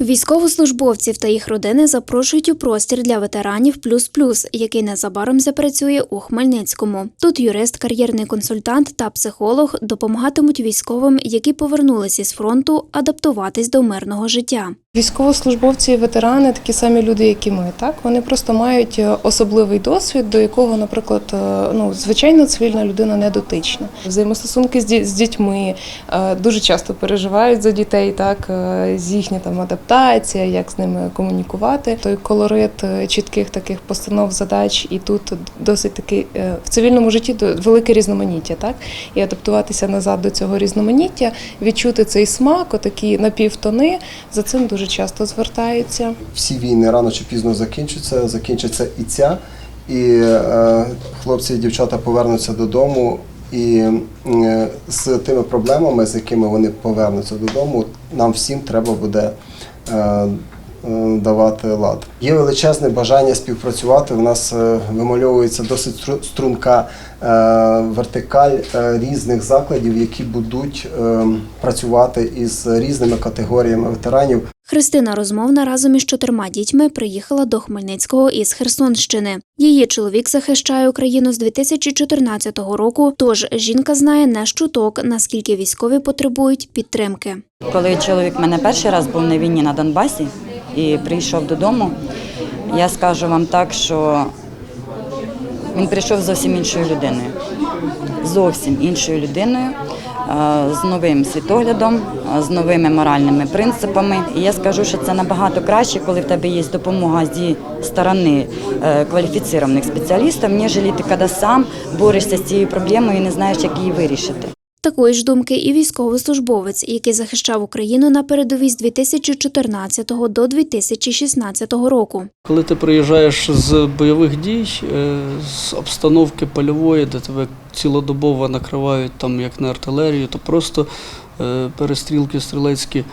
Військовослужбовців та їх родини запрошують у простір для ветеранів Плюс Плюс, який незабаром запрацює у Хмельницькому. Тут юрист, кар'єрний консультант та психолог допомагатимуть військовим, які повернулися з фронту, адаптуватись до мирного життя. Військовослужбовці і ветерани такі самі люди, як і ми. Так вони просто мають е, особливий досвід, до якого, наприклад, е, ну звичайно, цивільна людина не дотична. Взаємостосунки з ді- з дітьми е, дуже часто переживають за дітей, так з їхня там адаптація, як з ними комунікувати. Той колорит чітких таких постанов задач, і тут досить такий е, в цивільному житті велике різноманіття, так і адаптуватися назад до цього різноманіття, відчути цей смак, отакі напівтони. За цим дуже часто звертаються. всі війни рано чи пізно закінчаться, закінчиться і ця, і е, хлопці і дівчата повернуться додому. І е, з тими проблемами, з якими вони повернуться додому, нам всім треба буде е, е, давати лад. Є величезне бажання співпрацювати. У нас е, вимальовується досить струнка е, вертикаль різних закладів, які будуть е, працювати із різними категоріями ветеранів. Христина Розмовна разом із чотирма дітьми приїхала до Хмельницького із Херсонщини. Її чоловік захищає Україну з 2014 року. Тож жінка знає не щуток, наскільки військові потребують підтримки. Коли чоловік мене перший раз був на війні на Донбасі і прийшов додому, я скажу вам так, що він прийшов зовсім іншою людиною. Зовсім іншою людиною, з новим світоглядом, е, з новими моральними принципами. І я скажу, що це набагато краще, коли в тебе є допомога зі сторони е, кваліфіцірованих спеціалістів, ніж ти сам борешся з цією проблемою і не знаєш, як її вирішити. Такої ж думки і військовослужбовець, який захищав Україну на передовій з 2014 до 2016 року. Коли ти приїжджаєш з бойових дій, е, з обстановки польової, де тебе цілодобово накривають там як на артилерію, то просто е, перестрілки стрілецькі.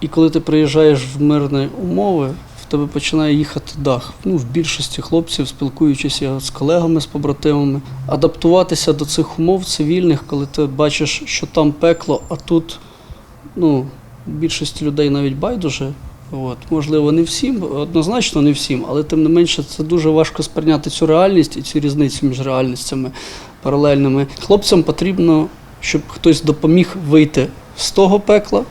І коли ти приїжджаєш в мирні умови, тебе починає їхати дах. Ну, в більшості хлопців, спілкуючись з колегами, з побратимами, адаптуватися до цих умов цивільних, коли ти бачиш, що там пекло, а тут ну, більшості людей навіть байдуже. От, можливо, не всім, однозначно не всім, але тим не менше це дуже важко сприйняти цю реальність і цю різницю між реальностями паралельними. Хлопцям потрібно, щоб хтось допоміг вийти з того пекла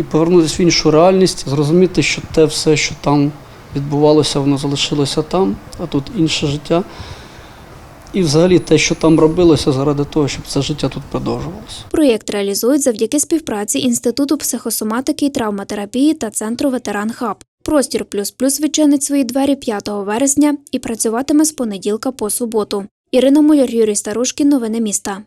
і повернутися в іншу реальність, зрозуміти, що те все, що там відбувалося, воно залишилося там, а тут інше життя. І взагалі те, що там робилося, заради того, щоб це життя тут продовжувалося. Проєкт реалізують завдяки співпраці Інституту психосоматики і травматерапії та центру Ветеран Хаб. Простір плюс плюс відчинить свої двері 5 вересня і працюватиме з понеділка по суботу. Ірина Муляр, Юрій Старушкін. Новини міста.